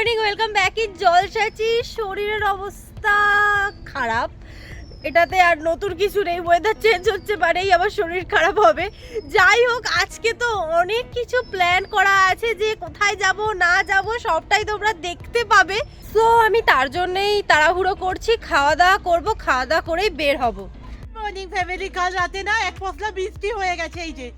Morning welcome back in জলসাচি। শরীরের অবস্থা খারাপ। এটাতে আর নতুন কিছু নেই ওয়েদার চেঞ্জ হচ্ছে মানেই আমার শরীর খারাপ হবে। যাই হোক, আজকে তো অনেক কিছু প্ল্যান করা আছে যে কোথায় যাব, না যাব, সবটাই তোমরা দেখতে পাবে। সো আমি তার জন্যেই তাড়াহুড়ো করছি খাওয়া দাওয়া করব খাওয়া দাওয়া করেই বের হব। মর্নিং ফ্যামিলি কাল রাতে না এক পশলা বৃষ্টি হয়ে গেছে, এই যে।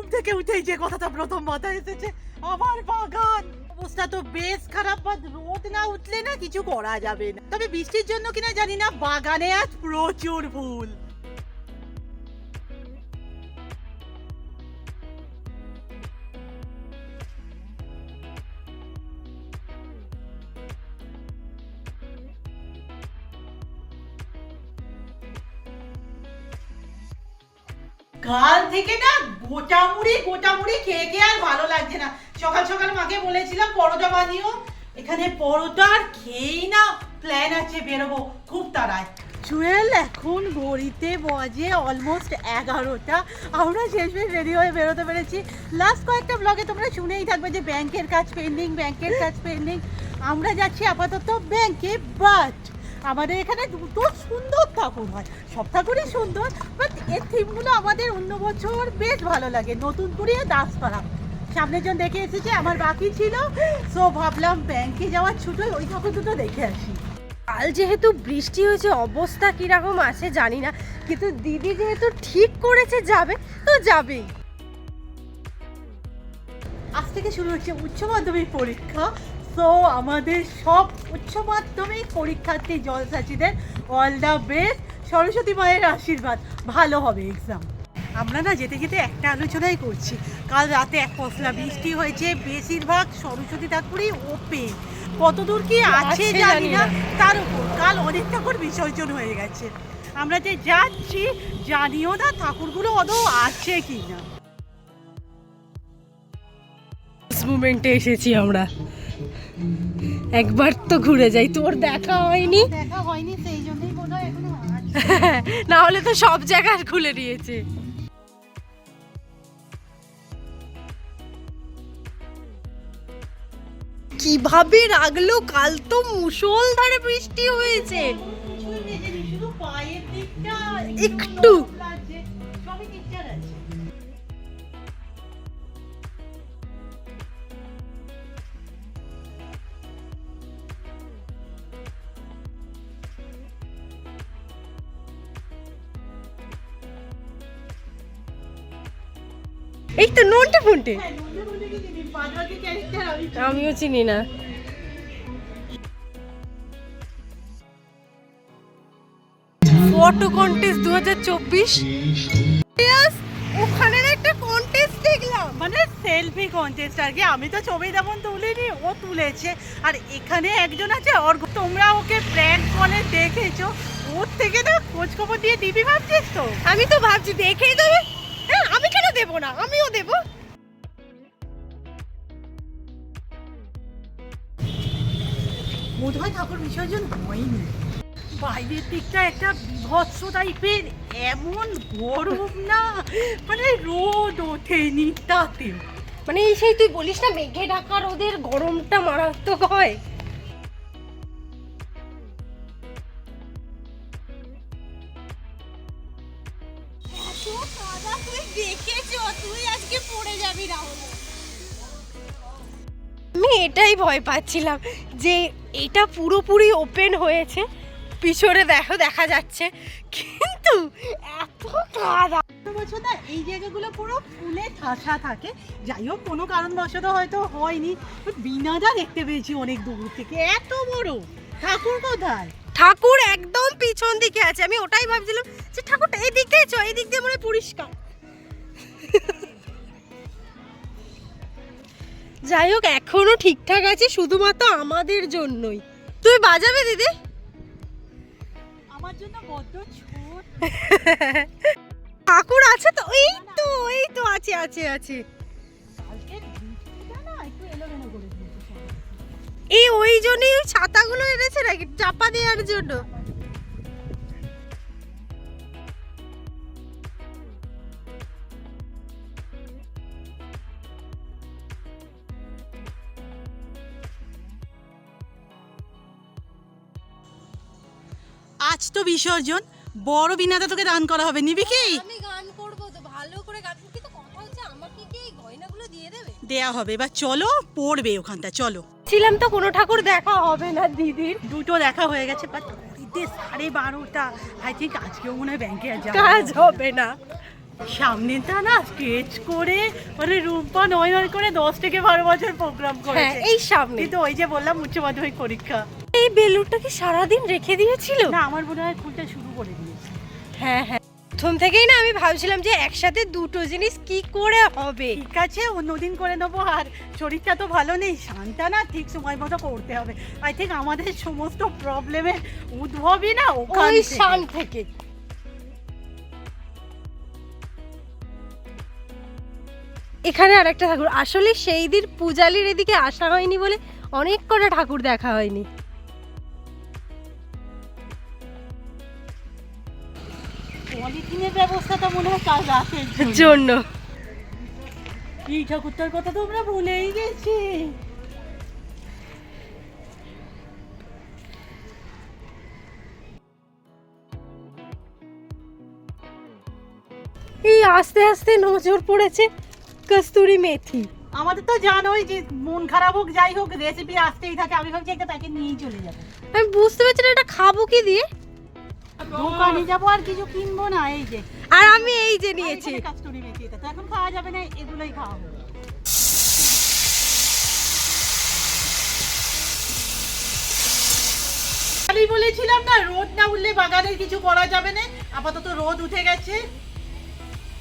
ঘুম থেকে উঠেই যে কথাটা প্রথম মাথায় এসেছে, আমার বাগান। অবস্থা তো বেশ খারাপ বা রোদ না উঠলে না কিছু করা যাবে না। তবে বৃষ্টির জন্য কিনা জানি না, বাগানে আজ প্রচুর ফুল। কাল থেকে না গোটা মুড়ি গোটা মুড়ি খেয়ে খেয়ে আর ভালো লাগছে না। সকাল সকাল মাকে বলেছিলাম, পরোটা বানিও। এখানে পরোটা আর খেয়েই না প্ল্যান আছে, বেরোবো। খুব তাড়ায়। জুয়েল, এখন ঘড়িতে বাজে অলমোস্ট এগারোটা। আমরা শেষমেশ রেডি হয়ে বেরোতে পেরেছি। লাস্ট কয়েকটা ব্লগে তোমরা শুনেই থাকবে যে ব্যাংকের কাজ পেন্ডিং ব্যাংকের কাজ পেন্ডিং আমরা যাচ্ছি আপাতত ব্যাংকে বাট আমাদের এখানে দুটো সুন্দর ঠাকুর হয়। সব ঠাকুরই সুন্দর বাট এর থিমগুলো আমাদের অন্য বছর বেশ ভালো লাগে। নতুন করে দাসপাড়া। সামনের জন দেখে এসেছে আমার বাকি ছিল। সো ভাবলাম ব্যাংকে যাওয়ার ছুটোয় ওই ঠাকুর দুটো দেখে আসি। কাল যেহেতু বৃষ্টি হয়েছে অবস্থা কীরকম আছে জানি না কিন্তু দিদি যেহেতু ঠিক করেছে যাবে তো যাবেই। আজ থেকে শুরু হচ্ছে উচ্চ মাধ্যমিক পরীক্ষা। সো আমাদের সব উচ্চ মাধ্যমিক পরীক্ষার্থী জলসাচিদের অল দ্য বেস্ট সরস্বতী মায়ের আশীর্বাদ। ভালো হবে এক্সাম আমরা না যেতে যেতে একটা আলোচনাই করছি। কাল রাতে এক পশলা বৃষ্টি হয়েছে। বেশিরভাগ সরস্বতী ঠাকুরই ওপেন কতদূর কি আছে জানি না। তার উপর কাল অনেক ঠাকুর বিসর্জন হয়ে গেছে। আমরা যে যাচ্ছি জানিও না ঠাকুরগুলো আদৌ আছে কি না মুমেন্টে এসেছি আমরা। একবার তো ঘুরে যাই তোর দেখা হয়নি? দেখা হয়নি সেই জন্যই এখনও না। হলে তো সব জায়গা খুলে নিয়েছে কীভাবে রাখল কাল তো মুষলধারে বৃষ্টি হয়েছে। একটু। এই তো নন্টে ফন্টে। হ্যাঁ, বলে আমিও চিনি না। ফটো কন্টেস্ট দু হাজার চব্বিশ ওখানে একটা কন্টেস্ট দেখলাম। মানে সেলফি কন্টেস্ট আর কি। আমি তো ছবি তেমন তুলিনি ও তুলেছে। আর এখানে একজন আছে ওর তোমরা ওকে প্র্যাঙ্ক কলে দেখেছ। ওর থেকে না খোঁজ খবর দিয়ে দিবি ভাবছিস তো? আমি তো ভাবছি দেখেই দেবে। দেবো না আমিও দেবো। বোধহয় ঠাকুর বিসর্জন হয়নি। বাইরের দিকটা একটা বিভৎস টাইপের এমন গরম না মানে রোদ ওঠেনি তাতেও মানে এই সেই তুই বলিস না মেঘে ঢাকা রোদের গরমটা মারাত্মক হয়। আমি এটাই ভয় পাচ্ছিলাম যে এটা পুরোপুরি ওপেন হয়েছে পিছনে দেখো দেখা যাচ্ছে। কিন্তু এত কাদা বলছো না এই জায়গাগুলো পুরো ফুলে ঠাসা থাকে। যাই হোক কোনো কারণবশত হয়তো হয়নি বিনাদা দেখতে পেয়েছি অনেক দূর থেকে এত বড়। ঠাকুর কোথায়? ঠাকুর একদম পিছন দিকে আছে। আমি ওটাই ভাবছিলাম যে ঠাকুরটা এই দিক দিয়ে চ এই দিক দিয়ে মনে পরিষ্কার। যাই হোক এখনও ঠিকঠাক আছে শুধুমাত্র আমাদের জন্যই। তুই বাজাবে দিদি? আমার জন্য বড্ড ছোট। ঠাকুর আছে তো? এই তো এই তো আছে আছে আছে। জন্যই ওই ছাতাগুলো এনেছে নাকি? চাপা দেওয়ার জন্য। আজ তো বিসর্জন। বড় বিনাদা তোকে দান করা হবে। নিবি কি? হ্যাঁ, আমি গান করব তো। ভালো করে গান কিন্তু কথা হচ্ছে আমাকে কি এই গয়নাগুলো দিয়ে দেবে? দেয়া হবে। এবার চলো পড়বে ওখানটা চলো। ছিলাম তো কোনো ঠাকুর দেখা হবে না দিদির। দুটো দেখা হয়ে গেছে বাট সাড়ে বারোটা। আই থিঙ্ক আজকেও মনে হয় ব্যাংকে কাজ হবে না। সামনেটা না স্কেচ করে মানে রূপা নয় নয় করে দশ থেকে বারো বছর প্রোগ্রাম হ্যাঁ করেছে। এই সামনে। কিন্তু ওই যে বললাম উচ্চ মাধ্যমিক পরীক্ষা। এই বেলুনটা কি সারাদিন রেখে দিয়েছিল? না আমার মনে হয় খুলতে শুরু করে দিয়েছে। হ্যাঁ হ্যাঁ। প্রথম থেকেই না আমি ভাবছিলাম যে একসাথে দুটো জিনিস কি করে হবে। ঠিক আছে অন্যদিন করে নেব। আর শরীরটা তো ভালো নেই শান্তা না ঠিক সময় মতো করতে হবে। আই থিঙ্ক আমাদের সমস্ত প্রবলেমের উদ্ভবই না ওই। শান থেকে। এখানে আরেকটা ঠাকুর। আসলে সেই দিন পূজালির এদিকে আসা হয়নি বলে অনেক কটা ঠাকুর দেখা হয়নি। পলিথিনের ব্যবস্থাটা মনে হয় কাল রাতের জন্য। এই ঠাকুরটার কথা তো আমরা ভুলেই গেছি। এই আস্তে আস্তে নজর পড়েছে কস্তুরি মেথি। আমাদের তো জানোই যে মন খারাপ হোক যাই হোক রেসিপি আসতেই থাকে। আমি ভাবছি একটা প্যাকেট নিয়েই চলে যাব। আমি বুঝতে পারছি না এটা খাব কি দিয়ে? দোকানে যাব আর কিছু কিনবো না এই যে। আর আমি এই যে নিয়েছি। এখানে মেথি এটা তো এখন খাওয়া যাবে না এগুলোই খাওয়া হবে। খালি বলেছিলাম না রোদ না উঠলে বাগানের কিছু করা যাবে না আপাতত রোদ উঠে গেছে।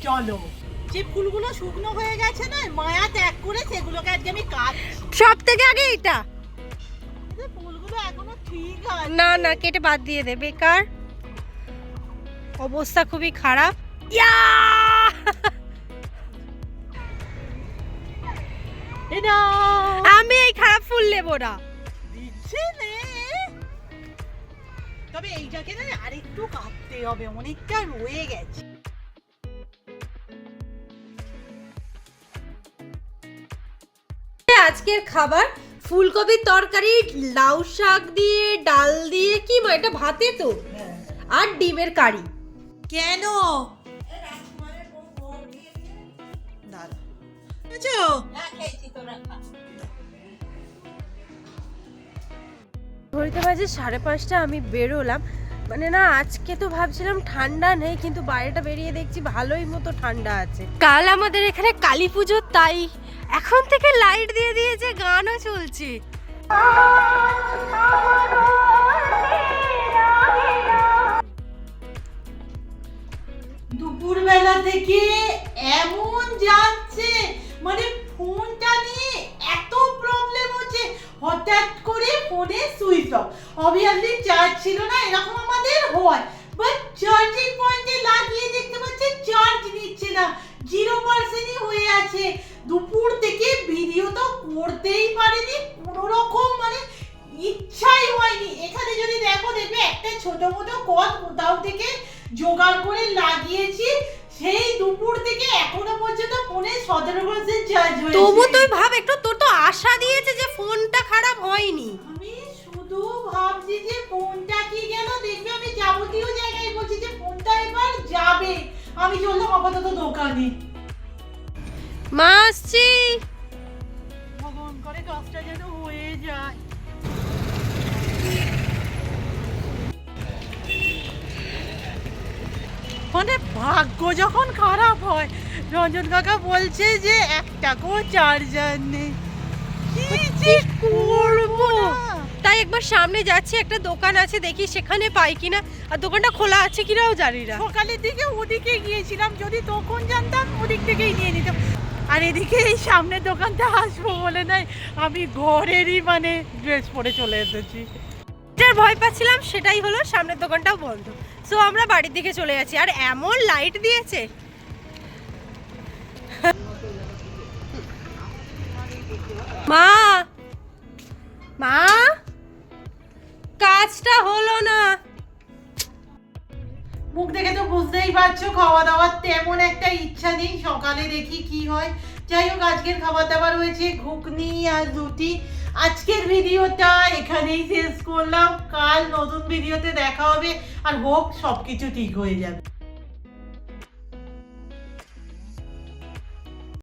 চলো। যে ফুলগুলো শুকনো হয়ে গেছে না মায়া ত্যাগ করে সেগুলোকে আজকে আমি কাটছি। সব থেকে আগে এটা? ফুলগুলো এখনও ঠিক আছে। না না কেটে বাদ দিয়ে দে বেকার। অবস্থা খুবই খারাপ। ইয়া! আমি এই খারাপ ফুল নেব না। তবে এইটাকে না আরেকটু কাটতে হবে অনেকটা রয়ে গেছে। আজকের খাবার ফুলকপির তরকারি লাউ শাক দিয়ে ডাল দিয়ে কি এটা ভাতে তো? আর ডিমের কারি। কেন? বুঝছ ঘড়িতে বাজে সাড়ে পাঁচটা আমি বেরোলাম। মানে না আজকে তো ভাবছিলাম ঠান্ডা নেই কিন্তু বাইরেটা বেরিয়ে দেখছি ভালোই মতো ঠান্ডা আছে। কাল আমাদের এখানে কালী পুজো তাই এখন থেকে লাইট দিয়ে দিয়েছে গানও চলছে। দুপুরবেলা থেকে এমন যাচ্ছে মানে ফোনটা নিয়ে এত প্রবলেম হচ্ছে। হঠাৎ করে ফোনে সুইচ অফ। অবভিয়াসলি চার্জ ছিল না, এরকম আমাদের হয়। বাট চার্জিং পয়েন্টে লাগিয়ে দেখতে পাচ্ছি চার্জ নিচ্ছে না। জিরো পার্সেন্টই হয়ে আছে। দুপুর থেকে ভিডিও তো করতেই পারিনি কোনো রকম মানে ইচ্ছাই হয়নি। এখানে যদি দেখো, দেখবে একটা ছোট মোটো কল কোথাও থেকে জোগাড় করে লাগিয়েছি। সেই দুপুর থেকে এখনও পর্যন্ত ফোনে সতেরো পার্সেন্ট চার্জ হয়েছে। তবু তুই ভাব একটু তোর তো আশা দিয়েছে যে ফোনটা খারাপ হয়নি। আমি শুধু ভাবছি যে ফোনটা কি গেল দেখবে আমি যাবতীয় জায়গায় বলছি যে ফোনটা এবার যাবে। আমি চললাম আপাতত দোকানে। মা আসছি। ভগবান করে কাজটা যেন হয়ে যায়। মানে ভাগ্য যখন খারাপ হয় রঞ্জন কাকা বলছে যে একটা একটাকেও চার্জার নেই। কি যে করব তাই একবার সামনে যাচ্ছি একটা দোকান আছে দেখি সেখানে পাই কিনা। আর দোকানটা খোলা আছে কিনাও জানি না। সকালের দিকে ওদিকে গিয়েছিলাম যদি তখন জানতাম ওদিক থেকেই নিয়ে নিতাম। আর এদিকে এই সামনের দোকানটা আসব বলে নাই আমি ঘরেরই মানে ড্রেস পরে চলে এসেছি। যেটার ভয় পাচ্ছিলাম সেটাই হলো সামনের দোকানটাও বন্ধ। সো আমরা বাড়ির দিকে চলে যাচ্ছি। আর এমন লাইট দিয়েছে। মা! মা! কাজটা হলো না। মুখ দেখে তো বুঝতেই পারছ খাওয়া দাওয়ার তেমন একটা ইচ্ছা নেই। সকালে দেখি কি হয়। যাই হোক, আজকের খাবার দাবার হয়েছে ঘুগনি আর রুটি। আজকের ভিডিওটা এখানেই শেষ করলাম। কাল নতুন ভিডিওতে দেখা হবে। আর হোক সব কিছু ঠিক হয়ে যাবে।